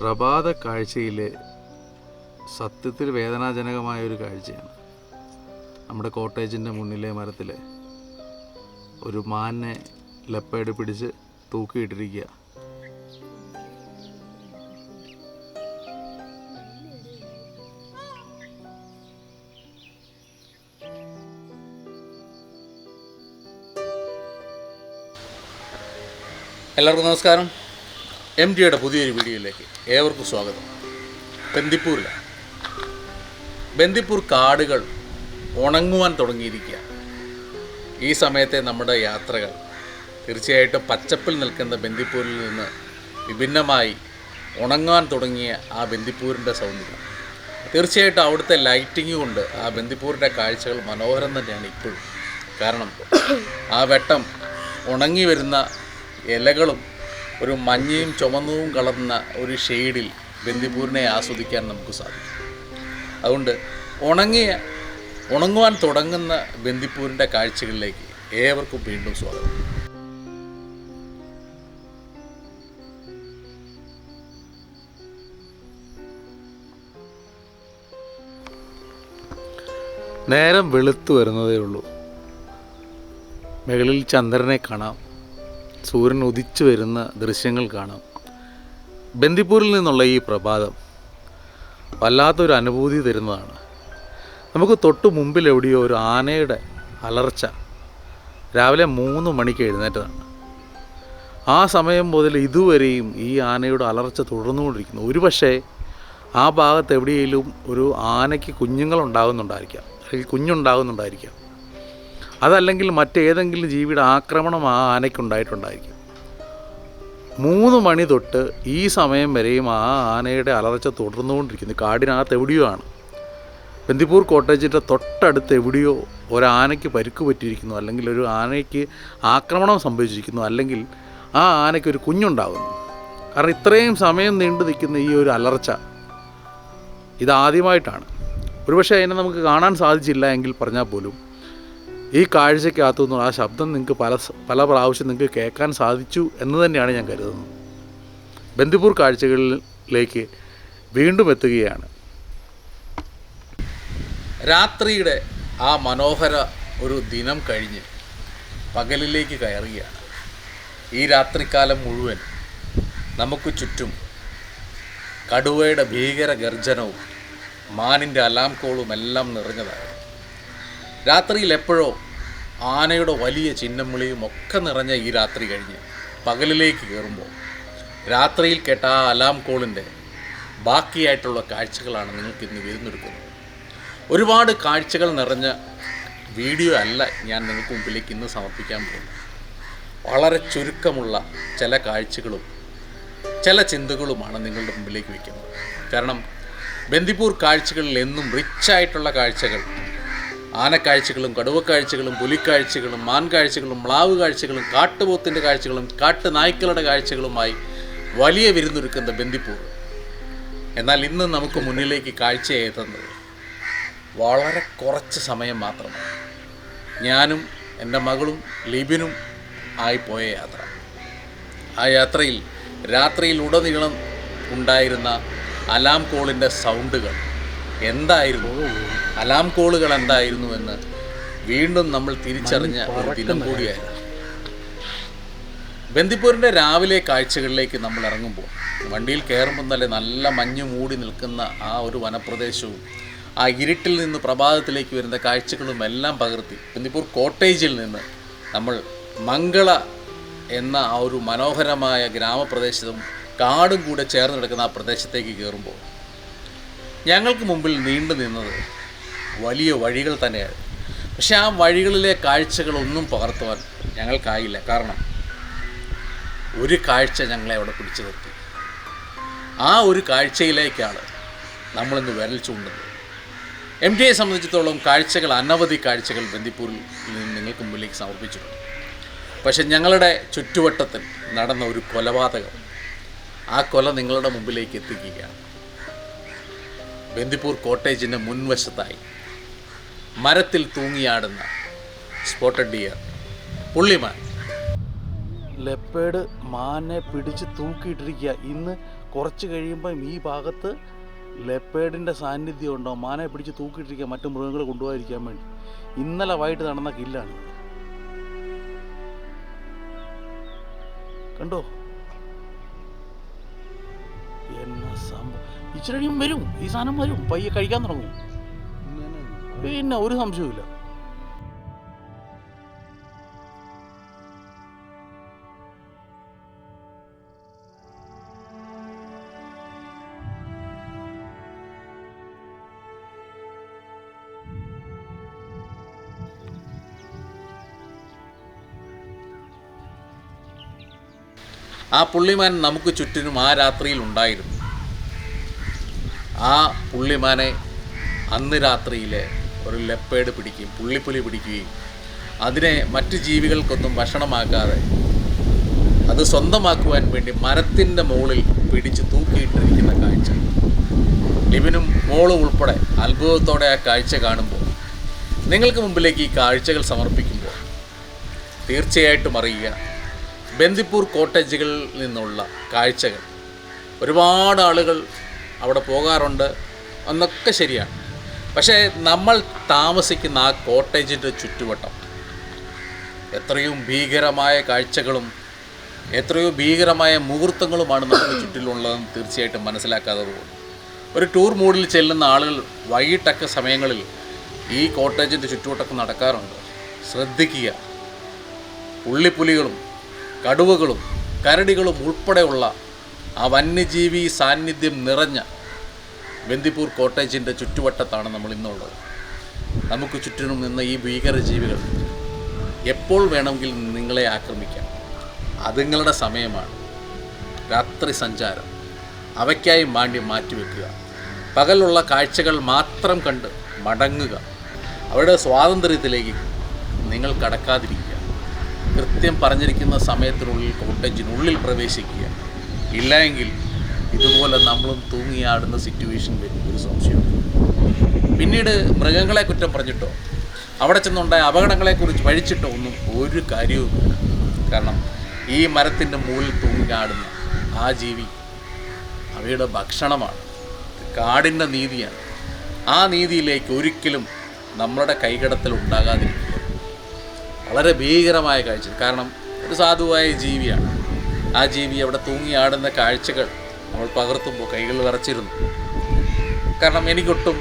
പ്രഭാത കാഴ്ചയിലെ സത്യത്തിൽ വേദനാജനകമായ ഒരു കാഴ്ചയാണ്. നമ്മുടെ കോട്ടേജിന്റെ മുന്നിലെ മരത്തിൽ ഒരു മാനെ ലെപ്പേഡ് പിടിച്ച് തൂക്കിയിട്ടിരിക്കുക. എല്ലാവർക്കും നമസ്കാരം. എം ജിയുടെ പുതിയൊരു വീഡിയോയിലേക്ക് ഏവർക്കും സ്വാഗതം. ബന്ദിപ്പൂരിലാണ് ബന്ദിപ്പൂർ കാടുകൾ ഉണങ്ങുവാൻ തുടങ്ങിയിരിക്കുക ഈ സമയത്തെ നമ്മുടെ യാത്രകൾ തീർച്ചയായിട്ടും പച്ചപ്പിൽ നിൽക്കുന്ന ബന്ദിപ്പൂരിൽ നിന്ന് വിഭിന്നമായി ഉണങ്ങാൻ തുടങ്ങിയ ആ ബന്ദിപ്പൂരിന്റെ സൗന്ദര്യം. തീർച്ചയായിട്ടും അവിടുത്തെ ലൈറ്റിംഗ് കൊണ്ട് ആ ബന്ദിപ്പൂരിന്റെ കാഴ്ചകൾ മനോഹരം തന്നെയാണ് ഇപ്പോഴും. കാരണം ആ വെട്ടം ഉണങ്ങി വരുന്ന ഇലകളും ഒരു മഞ്ഞയും ചുമന്നതും കലർന്ന ഒരു ഷെയ്ഡിൽ ബന്ദിപൂരിനെ ആസ്വദിക്കാൻ നമുക്ക് സാധിക്കും. അതുകൊണ്ട് ഉണങ്ങിയ ഉണങ്ങുവാൻ തുടങ്ങുന്ന ബന്ദിപ്പൂരിന്റെ കാഴ്ചകളിലേക്ക് ഏവർക്കും വീണ്ടും സ്വാഗതം. നേരം വെളുത്തു വരുന്നതേ ഉള്ളൂ. മുകളിൽ ചന്ദ്രനെ കാണാം. സൂര്യൻ ഉദിച്ചു വരുന്ന ദൃശ്യങ്ങൾ കാണാം. ബന്ദിപ്പൂരിൽ നിന്നുള്ള ഈ പ്രഭാതം വല്ലാത്തൊരു അനുഭൂതി തരുന്നതാണ്. നമുക്ക് തൊട്ടു മുമ്പിൽ എവിടെയോ ഒരു ആനയുടെ അലർച്ച രാവിലെ മൂന്ന് മണിക്ക് എഴുന്നേറ്റതാണ്. ആ സമയം മുതൽ ഇതുവരെയും ഈ ആനയുടെ അലർച്ച തുടർന്നുകൊണ്ടിരിക്കുന്നു. ഒരു പക്ഷേ ആ ഭാഗത്ത് എവിടെയെങ്കിലും ഒരു ആനയ്ക്ക് കുഞ്ഞുങ്ങളുണ്ടാകുന്നുണ്ടായിരിക്കാം. അല്ലെങ്കിൽ കുഞ്ഞുണ്ടാകുന്നുണ്ടായിരിക്കാം. അതല്ലെങ്കിൽ മറ്റേതെങ്കിലും ജീവിയുടെ ആക്രമണം ആ ആനയ്ക്കുണ്ടായിട്ടുണ്ടായിരിക്കും. മൂന്ന് മണി തൊട്ട് ഈ സമയം വരെയും ആ ആനയുടെ അലർച്ച തുടർന്നുകൊണ്ടിരിക്കുന്നു. കാടിനകത്ത് എവിടെയോ ആണ് ബന്ദിപ്പൂർ കോട്ടേജിന്റെ തൊട്ടടുത്ത് എവിടെയോ ഒരാനയ്ക്ക് പരുക്ക് പറ്റിയിരിക്കുന്നു. അല്ലെങ്കിൽ ഒരു ആനയ്ക്ക് ആക്രമണം സംഭവിച്ചിരിക്കുന്നു. അല്ലെങ്കിൽ ആ ആനയ്ക്ക് ഒരു കുഞ്ഞുണ്ടാകുന്നു കാരണം ഇത്രയും സമയം നീണ്ടു നിൽക്കുന്ന ഈ ഒരു അലർച്ച ഇതാദ്യമായിട്ടാണ്. ഒരുപക്ഷെ അതിനെ നമുക്ക് കാണാൻ സാധിച്ചില്ല എങ്കിൽ പറഞ്ഞാൽ പോലും ഈ കാഴ്ചയ്ക്കകത്തു നിന്നുള്ള ആ ശബ്ദം നിങ്ങൾക്ക് പല പല പ്രാവശ്യം നിങ്ങൾക്ക് കേൾക്കാൻ സാധിച്ചു എന്ന് തന്നെയാണ് ഞാൻ കരുതുന്നത്. ബന്ദിപ്പൂർ കാഴ്ചകളിലേക്ക് വീണ്ടും എത്തുകയാണ്. രാത്രിയുടെ ആ മനോഹര ഒരു ദിനം കഴിഞ്ഞ് പകലിലേക്ക് കയറുകയാണ്. ഈ രാത്രിക്കാലം മുഴുവൻ നമുക്ക് ചുറ്റും കടുവയുടെ ഭീകര ഗർജനവും മാനിന്റെ അലാം കോളും എല്ലാം നിറഞ്ഞതായിരുന്നു രാത്രിയിൽ എപ്പോഴോ ആനയുടെ വലിയ ചിഹ്നം വിളിയും ഒക്കെ നിറഞ്ഞ ഈ രാത്രി കഴിഞ്ഞ് പകലിലേക്ക് കയറുമ്പോൾ രാത്രിയിൽ കേട്ട ആ അലാം കോളിന്റെ ബാക്കിയായിട്ടുള്ള കാഴ്ചകളാണ് നിങ്ങൾക്ക് ഇന്ന് വിരുന്നൊരുക്കുന്നത്. ഒരുപാട് കാഴ്ചകൾ നിറഞ്ഞ വീഡിയോ അല്ല ഞാൻ നിങ്ങൾക്ക് മുമ്പിലേക്ക് ഇന്ന് സമർപ്പിക്കാൻ പോകുന്നത്. വളരെ ചുരുക്കമുള്ള ചില കാഴ്ചകളും ചില ചിന്തകളുമാണ് നിങ്ങളുടെ മുമ്പിലേക്ക് വയ്ക്കുന്നത്. കാരണം ബന്ദിപ്പൂർ കാഴ്ചകളിൽ എന്നും റിച്ചായിട്ടുള്ള കാഴ്ചകൾ ആനക്കാഴ്ചകളും കടുവക്കാഴ്ചകളും പുലിക്കാഴ്ചകളും മാൻകാഴ്ചകളും മ്ലാവ് കാഴ്ചകളും കാട്ടുപോത്തിന്റെ കാഴ്ചകളും കാട്ടു നായ്ക്കളുടെ കാഴ്ചകളുമായി വലിയ വിരുന്നൊരുക്കുന്ന ബന്ദിപ്പൂർ എന്നാൽ ഇന്ന് നമുക്ക് മുന്നിലേക്ക് കാഴ്ചയായി തന്നത് വളരെ കുറച്ച് സമയം മാത്രമാണ്. ഞാനും എന്റെ മകളും ലിബിനും ആയി പോയ യാത്ര. ആ യാത്രയിൽ രാത്രിയിൽ ഉടനീളം ഉണ്ടായിരുന്ന അലാം കോളിന്റെ സൗണ്ടുകൾ എന്തായിരുന്നു? അലാം കോളുകൾ എന്തായിരുന്നു എന്ന് വീണ്ടും നമ്മൾ തിരിച്ചറിഞ്ഞ ഒരു ദിനം കൂടിയായിരുന്നു. ബന്ദിപ്പൂരിന്റെ രാവിലെ കാഴ്ചകളിലേക്ക് നമ്മൾ ഇറങ്ങുമ്പോൾ വണ്ടിയിൽ കയറുമ്പോൾ തന്നെ നല്ല മഞ്ഞ് മൂടി നിൽക്കുന്ന ആ ഒരു വനപ്രദേശവും ആ ഇരുട്ടിൽ നിന്ന് പ്രഭാതത്തിലേക്ക് വരുന്ന കാഴ്ചകളും എല്ലാം പകർത്തി ബന്ദിപ്പൂർ കോട്ടേജിൽ നിന്ന് നമ്മൾ മംഗള എന്ന ആ ഒരു മനോഹരമായ ഗ്രാമപ്രദേശവും കാടും കൂടെ ചേർന്ന് കിടക്കുന്ന ആ പ്രദേശത്തേക്ക് കയറുമ്പോൾ ഞങ്ങൾക്ക് മുമ്പിൽ നീണ്ടു നിന്നത് വലിയ വഴികൾ തന്നെയാണ് പക്ഷേ ആ വഴികളിലെ കാഴ്ചകളൊന്നും പകർത്തുവാൻ ഞങ്ങൾക്കായില്ല. കാരണം ഒരു കാഴ്ച ഞങ്ങളെ അവിടെ പിടിച്ചു നിർത്തി. ആ ഒരു കാഴ്ചയിലേക്കാണ് നമ്മളിന്ന് വിരൽ ചൂണ്ടുന്നത്. എം ഡിയെ സംബന്ധിച്ചിടത്തോളം കാഴ്ചകൾ അനവധി കാഴ്ചകൾ ബന്ദിപ്പൂരിൽ നിന്ന് നിങ്ങൾക്ക് മുമ്പിലേക്ക് സമർപ്പിച്ചിട്ടുണ്ട്. പക്ഷെ ഞങ്ങളുടെ ചുറ്റുവട്ടത്തിൽ നടന്ന ഒരു കൊലപാതകം ആ കൊല നിങ്ങളുടെ മുമ്പിലേക്ക് എത്തിക്കുകയാണ്. ബന്ദിപ്പൂർ കോട്ടേജിന്റെ മുൻവശത്തായി മരത്തിൽ തൂങ്ങിയാടുന്ന സ്പോട്ടഡ് ഡിയർ പുള്ളിമാൻ. ലെപ്പേഡ് മാനെ പിടിച്ച് തൂക്കിയിട്ടിരിക്കുക. ഇന്ന് കുറച്ച് കഴിയുമ്പം ഈ ഭാഗത്ത് ലെപ്പേഡിന്റെ സാന്നിധ്യം ഉണ്ടോ? മാനെ പിടിച്ച് തൂക്കിയിട്ടിരിക്കുക മറ്റു മൃഗങ്ങൾ കൊണ്ടുപോകാതിരിക്കാൻ വേണ്ടി. ഇന്നലെ വൈകിട്ട് നടന്ന കില്ലാണ്. കണ്ടോ? ഇച്ചിരി വരും ഈ സാധനം വരും പയ്യെ കഴിക്കാൻ തുടങ്ങും. പിന്നെ ഒരു സംശയവുമില്ല. ആ പുള്ളിമാൻ നമുക്ക് ചുറ്റിനും ആ രാത്രിയിൽ ഉണ്ടായിരുന്നു. ആ പുള്ളിമാനെ അന്ന് രാത്രിയിൽ ഒരു ലെപ്പേഡ് പിടിക്കുകയും പുള്ളിപ്പുലി പിടിക്കുകയും അതിനെ മറ്റു ജീവികൾക്കൊന്നും ഭക്ഷണമാക്കാതെ അത് സ്വന്തമാക്കുവാൻ വേണ്ടി മരത്തിന്റെ മുകളിൽ പിടിച്ച് തൂക്കിയിട്ടിരിക്കുന്ന കാഴ്ച. ലിബിനും മോളും ഉൾപ്പെടെ അത്ഭുതത്തോടെ ആ കാഴ്ച കാണുമ്പോൾ നിങ്ങൾക്ക് മുമ്പിലേക്ക് ഈ കാഴ്ചകൾ സമർപ്പിക്കുമ്പോൾ തീർച്ചയായിട്ടും അറിയുക ബന്ദിപ്പൂർ കോട്ടേജുകളിൽ നിന്നുള്ള കാഴ്ചകൾ. ഒരുപാട് ആളുകൾ അവിടെ പോകാറുണ്ട്. എന്നൊക്കെ ശരിയാണ്. പക്ഷേ നമ്മൾ താമസിക്കുന്ന ആ കോട്ടേജിന്റെ ചുറ്റുവട്ടം എത്രയും ഭീകരമായ കാഴ്ചകളും എത്രയോ ഭീകരമായ മുഹൂർത്തങ്ങളുമാണ് നമ്മുടെ ചുറ്റിലുള്ളതെന്ന് തീർച്ചയായിട്ടും മനസ്സിലാക്കാതെ പോകും. ഒരു ടൂർ മൂഡിൽ ചെല്ലുന്ന ആളുകൾ വൈകിട്ടൊക്കെ സമയങ്ങളിൽ ഈ കോട്ടേജിന്റെ ചുറ്റുവട്ടൊക്കെ നടക്കാറുണ്ട്. ശ്രദ്ധിക്കുക. ഉള്ളിപ്പുലികളും കടുവകളും കരടികളും ഉൾപ്പെടെയുള്ള ആ വന്യജീവി സാന്നിധ്യം നിറഞ്ഞ ബന്ദിപ്പൂർ കോട്ടേജിന്റെ ചുറ്റുവട്ടത്താണ് നമ്മൾ ഇന്നുള്ളത്. നമുക്ക് ചുറ്റിനും നിന്ന ഈ ഭീകരജീവികൾ എപ്പോൾ വേണമെങ്കിൽ നിങ്ങളെ ആക്രമിക്കാം. അതുങ്ങളുടെ സമയമാണ്. രാത്രി സഞ്ചാരം. അവയ്ക്കായി മാണ്ടി മാറ്റിവെക്കുക. പകലുള്ള കാഴ്ചകൾ മാത്രം കണ്ട് മടങ്ങുക. അവരുടെ സ്വാതന്ത്ര്യത്തിലേക്ക് നിങ്ങൾ കടക്കാതിരിക്കുക. കൃത്യം പറഞ്ഞിരിക്കുന്ന സമയത്തിനുള്ളിൽ കോട്ടേജിനുള്ളിൽ പ്രവേശിക്കുക. ഇല്ലെങ്കിൽ ഇതുപോലെ നമ്മളും തൂങ്ങിയാടുന്ന സിറ്റുവേഷൻ വരും ഒരു സംശയം. പിന്നീട് മൃഗങ്ങളെ കുറ്റം പറഞ്ഞിട്ടോ? അവിടെ ചെന്നുണ്ടായ അപകടങ്ങളെക്കുറിച്ച് വഴിച്ചിട്ടോ ഒന്നും ഒരു കാര്യവുമില്ല കാരണം ഈ മരത്തിന്റെ മുകളിൽ തൂങ്ങിയാടുന്ന ആ ജീവി അവയുടെ ഭക്ഷണമാണ്. കാടിന്റെ നീതിയാണ്. ആ നീതിയിലേക്ക് ഒരിക്കലും നമ്മളുടെ കൈകടത്തൽ ഉണ്ടാകാതിരിക്കുക വളരെ ഭീകരമായ കാഴ്ച കാരണം ഒരു സാധുവായ ജീവിയാണ്. ആ ജീവി അവിടെ തൂങ്ങിയാടുന്ന കാഴ്ചകൾ നമ്മൾ പകർത്തുമ്പോൾ കൈകൾ വിറച്ചിരുന്നു. കാരണം എനിക്കൊട്ടും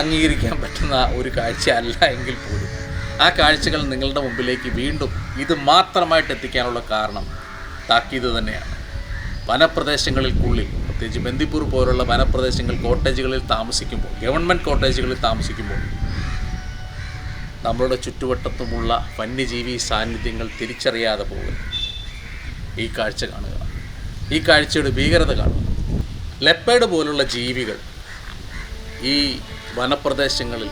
അംഗീകരിക്കാൻ പറ്റുന്ന ഒരു കാഴ്ച അല്ല എങ്കിൽ പോലും. ആ കാഴ്ചകൾ നിങ്ങളുടെ മുമ്പിലേക്ക് വീണ്ടും ഇത് മാത്രമായിട്ട് എത്തിക്കാനുള്ള കാരണം താക്കീത് തന്നെയാണ്. വനപ്രദേശങ്ങളിൽക്കുള്ളിൽ പ്രത്യേകിച്ച് ബന്ദിപ്പൂർ പോലുള്ള വനപ്രദേശങ്ങൾ കോട്ടേജുകളിൽ താമസിക്കുമ്പോൾ ഗവൺമെന്റ് കോട്ടേജുകളിൽ താമസിക്കുമ്പോൾ നമ്മളുടെ ചുറ്റുവട്ടത്തുമുള്ള വന്യജീവി സാന്നിധ്യങ്ങൾ തിരിച്ചറിയാതെ പോകുക ഈ കാഴ്ച കാണുക. ഈ കാഴ്ചയുടെ ഭീകരത കാണുക. ലെപ്പേഡ് പോലുള്ള ജീവികൾ ഈ വനപ്രദേശങ്ങളിൽ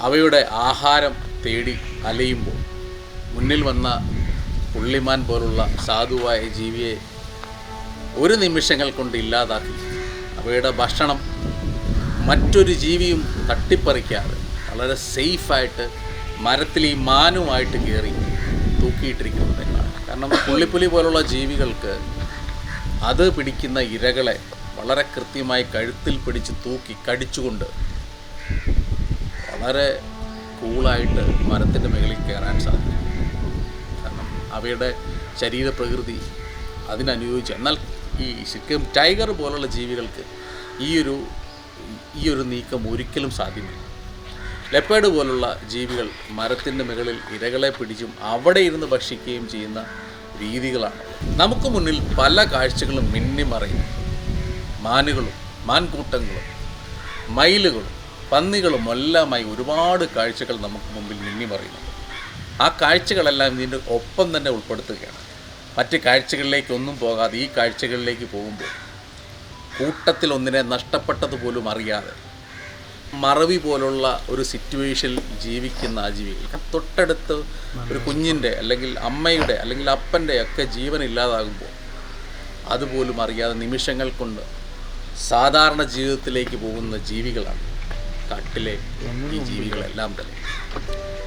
അവയുടെ ആഹാരം തേടി അലയുമ്പോൾ മുന്നിൽ വന്ന പുള്ളിമാൻ പോലുള്ള സാധുവായ ജീവിയെ ഒരു നിമിഷങ്ങൾ കൊണ്ട് ഇല്ലാതാക്കി. അവയുടെ ഭക്ഷണം മറ്റൊരു ജീവിയും തട്ടിപ്പറിക്കാതെ വളരെ സേഫായിട്ട് മരത്തിൽ ഈ മാനുമായിട്ട് കയറി തൂക്കിയിട്ടിരിക്കുന്നത്. കാരണം പുള്ളിപ്പുലി പോലുള്ള ജീവികൾക്ക് അത് പിടിക്കുന്ന ഇരകളെ വളരെ കൃത്യമായി കഴുത്തിൽ പിടിച്ച് തൂക്കി കടിച്ചുകൊണ്ട് വളരെ കൂളായിട്ട് മരത്തിന്റെ മുകളിൽ കയറാൻ സാധിക്കും. കാരണം അവയുടെ ശരീരപ്രകൃതി അതിനനുയോജിച്ച് എന്നാൽ ഈ ശരിക്കും ടൈഗർ പോലുള്ള ജീവികൾക്ക് ഈ ഒരു ഈ ഒരു നീക്കം ഒരിക്കലും സാധ്യമല്ല. ലെപ്പേഡ് പോലുള്ള ജീവികൾ മരത്തിന്റെ മുകളിൽ ഇരകളെ പിടിച്ചും അവിടെ ഇരുന്ന് ഭക്ഷിക്കുകയും ചെയ്യുന്ന രീതികളാണ്. നമുക്ക് മുന്നിൽ പല കാഴ്ചകളും മിന്നിമറയും മാനുകളും മാൻകൂട്ടങ്ങളും മയിലുകളും പന്നികളും എല്ലാമായി ഒരുപാട് കാഴ്ചകൾ നമുക്ക് മുമ്പിൽ മിന്നിമറിയുന്നുണ്ട് ആ കാഴ്ചകളെല്ലാം ഇതിന്റെ ഒപ്പം തന്നെ ഉൾപ്പെടുത്തുകയാണ്. മറ്റ് കാഴ്ചകളിലേക്കൊന്നും പോകാതെ ഈ കാഴ്ചകളിലേക്ക് പോകുമ്പോൾ കൂട്ടത്തിൽ ഒന്നിനെ നഷ്ടപ്പെട്ടതുപോലും അറിയാതെ മറവി പോലുള്ള ഒരു സിറ്റുവേഷനിൽ ജീവിക്കുന്ന ആ ജീവികൾ തൊട്ടടുത്ത് ഒരു കുഞ്ഞിന്റെ അല്ലെങ്കിൽ അമ്മയുടെ അല്ലെങ്കിൽ അപ്പന്റെ ഒക്കെ ജീവൻ ഇല്ലാതാകുമ്പോൾ അതുപോലും അറിയാതെ നിമിഷങ്ങൾ കൊണ്ട് സാധാരണ ജീവിതത്തിലേക്ക് പോകുന്ന ജീവികളാണ് കാട്ടിലെ ഈ ജീവികളെല്ലാം തന്നെ.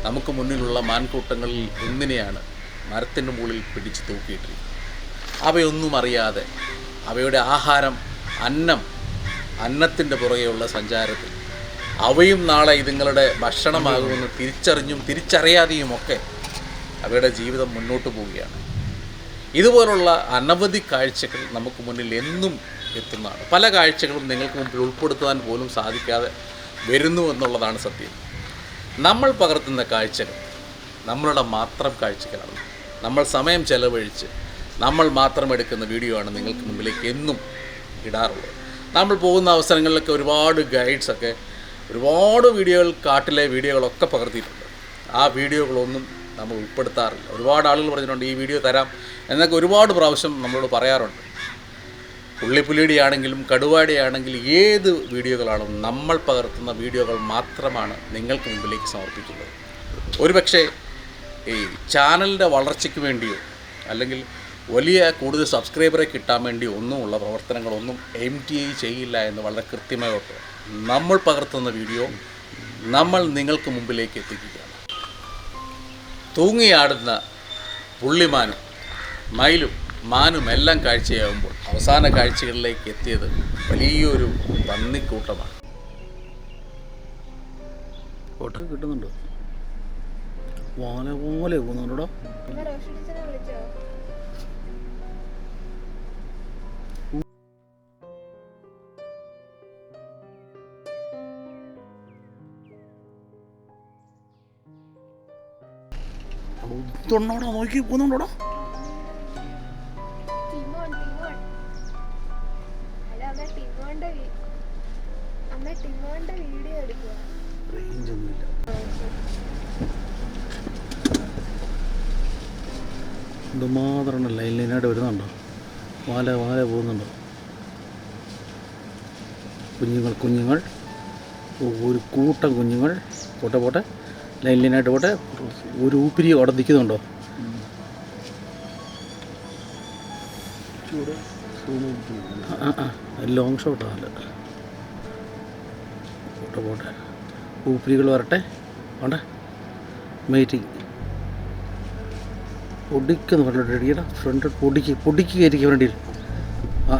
നമുക്ക് മുന്നിലുള്ള മാൻകൂട്ടങ്ങളിൽ ഒന്നിനെയാണ് മരത്തിന്റെ മുകളിൽ പിടിച്ച് തൂക്കിയിട്ടിരിക്കുന്നത്. അവയൊന്നും അറിയാതെ അവയുടെ ആഹാരം അന്നം അന്നത്തിന്റെ പുറകെയുള്ള സഞ്ചാരത്തിൽ അവയും നാളെ ഇതുങ്ങളുടെ ഭക്ഷണമാകുമെന്ന് തിരിച്ചറിഞ്ഞും തിരിച്ചറിയാതെയും ഒക്കെ അവയുടെ ജീവിതം മുന്നോട്ട് പോവുകയാണ്. ഇതുപോലുള്ള അനവധി കാഴ്ചകൾ നമുക്ക് മുന്നിൽ എന്നും എത്തുന്നതാണ്. പല കാഴ്ചകളും നിങ്ങൾക്ക് മുമ്പിൽ ഉൾപ്പെടുത്തുവാൻ പോലും സാധിക്കാതെ വരുന്നു എന്നുള്ളതാണ് സത്യം. നമ്മൾ പകർത്തുന്ന കാഴ്ചകൾ നമ്മളുടെ മാത്രം കാഴ്ചകളാണ്. നമ്മൾ സമയം ചെലവഴിച്ച് നമ്മൾ മാത്രം എടുക്കുന്ന വീഡിയോ ആണ് നിങ്ങൾക്ക് മുമ്പിലേക്ക് എന്നും ഇടാറുള്ളത്. നമ്മൾ പോകുന്ന അവസരങ്ങളിലൊക്കെ ഒരുപാട് ഗൈഡ്സൊക്കെ ഒരുപാട് വീഡിയോകൾ കാട്ടിലെ വീഡിയോകളൊക്കെ പകർത്തിയിട്ടുണ്ട്. ആ വീഡിയോകളൊന്നും നമ്മൾ ഉൾപ്പെടുത്താറില്ല. ഒരുപാട് ആളുകൾ പറഞ്ഞിട്ടുണ്ട് ഈ വീഡിയോ തരാം എന്നൊക്കെ ഒരുപാട് പ്രാവശ്യം നമ്മളോട് പറയാറുണ്ട്. പുള്ളിപ്പുലിയുടെ കടുവാടിയാണെങ്കിലും ഏത് വീഡിയോകളാണോ നമ്മൾ പകർത്തുന്ന വീഡിയോകൾ മാത്രമാണ് നിങ്ങൾക്ക് മുമ്പിലേക്ക് സമർപ്പിക്കുന്നത്. ഒരുപക്ഷെ ഈ ചാനലിന്റെ വളർച്ചയ്ക്ക് വേണ്ടിയോ അല്ലെങ്കിൽ വലിയ കൂടുതൽ സബ്സ്ക്രൈബറെ കിട്ടാൻ വേണ്ടി ഒന്നുമുള്ള പ്രവർത്തനങ്ങളൊന്നും എം ടി ഐ ചെയ്യില്ല എന്ന് വളരെ കൃത്യമായി ഓർക്കുക നമ്മൾ പകർത്തുന്ന വീഡിയോ നമ്മൾ നിങ്ങൾക്ക് മുമ്പിലേക്ക് എത്തിക്കുകയാണ്. തൂങ്ങിയാടുന്ന പുള്ളിമാനും മയിലും മാനും എല്ലാം കാഴ്ചയാകുമ്പോൾ അവസാന കാഴ്ചകളിലേക്ക് എത്തിയത് വലിയൊരു പന്നിക്കൂട്ടമാണ്. ഫോട്ടോ കിട്ടുന്നുണ്ടോ? വാല പോലെ പോകുന്നുണ്ടോ വീഡിയോ എടുക്കുക റേഞ്ച് ഒന്നുമില്ല ലൈൻ ലൈനായിട്ട് വരുന്നുണ്ടോ? വാല വാല പോകുന്നുണ്ടോ? കുഞ്ഞുങ്ങൾ കുഞ്ഞുങ്ങൾ. ഒരു കൂട്ടം കുഞ്ഞുങ്ങൾ. പോട്ടെ പോട്ടെ. ലൈൻ ലൈനായിട്ട് പോട്ടെ. ഒരു ഊപ്പിരി അവിടെ നിൽക്കുന്നുണ്ടോ? ലോങ് ഷോട്ടാണ് പോട്ടെ പോട്ടെ. ഊപ്പിരികൾ വരട്ടെ. വേണ്ട മീറ്റിംഗ് പൊടിക്കെന്ന് പറഞ്ഞിട്ട് അടിക്കട ഫ്രണ്ട് പൊടിക്ക് പൊടിക്ക് കയറ്റിക്ക് വേണ്ടി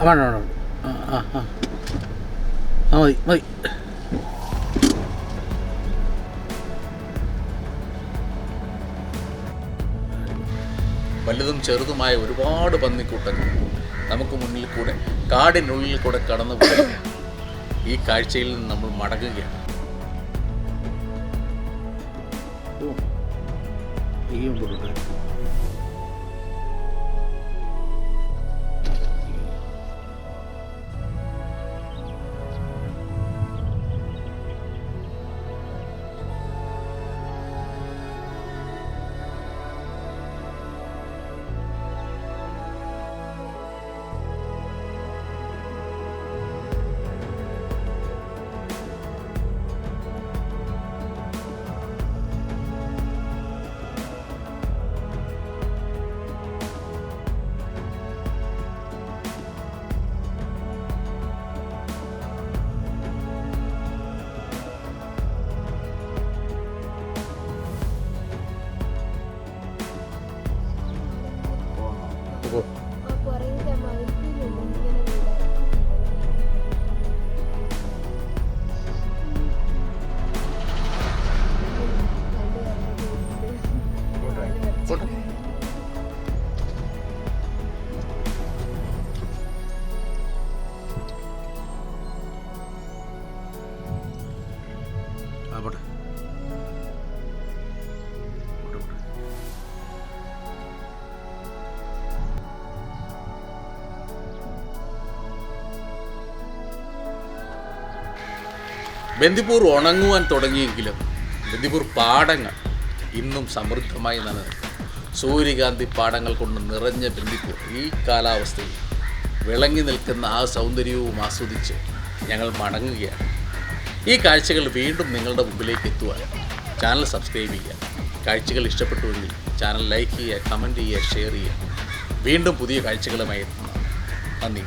വേണ്ട വേണ്ട ആ ആ. ആ മതി മതി. വലുതും ചെറുതുമായ ഒരുപാട് പന്നിക്കൂട്ടങ്ങൾ നമുക്ക് മുന്നിൽ കൂടെ കാടിനുള്ളിൽ കൂടെ കടന്നു പോയി ഈ കാഴ്ചയിൽ നിന്ന് നമ്മൾ മടങ്ങുകയാണ്. ഈ ബന്ദിപ്പൂർ ഉണങ്ങുവാൻ തുടങ്ങിയെങ്കിലും ബന്ദിപ്പൂർ പാടങ്ങൾ ഇന്നും സമൃദ്ധമായി നിലനിൽക്കും സൂര്യകാന്തി പാടങ്ങൾ കൊണ്ട് നിറഞ്ഞ ബന്ദിപ്പൂർ ഈ കാലാവസ്ഥയിൽ വിളങ്ങി നിൽക്കുന്ന ആ സൗന്ദര്യവും ആസ്വദിച്ച് ഞങ്ങൾ മടങ്ങുകയാണ്. ഈ കാഴ്ചകൾ വീണ്ടും നിങ്ങളുടെ മുമ്പിലേക്ക് എത്തുവാൻ ചാനൽ സബ്സ്ക്രൈബ് ചെയ്യുക. കാഴ്ചകൾ ഇഷ്ടപ്പെട്ടുവെങ്കിൽ ചാനൽ ലൈക്ക് ചെയ്യുക കമന്റ് ചെയ്യുക ഷെയർ ചെയ്യുക. വീണ്ടും പുതിയ കാഴ്ചകളുമായി എത്തുന്നതാണ്. നന്ദി.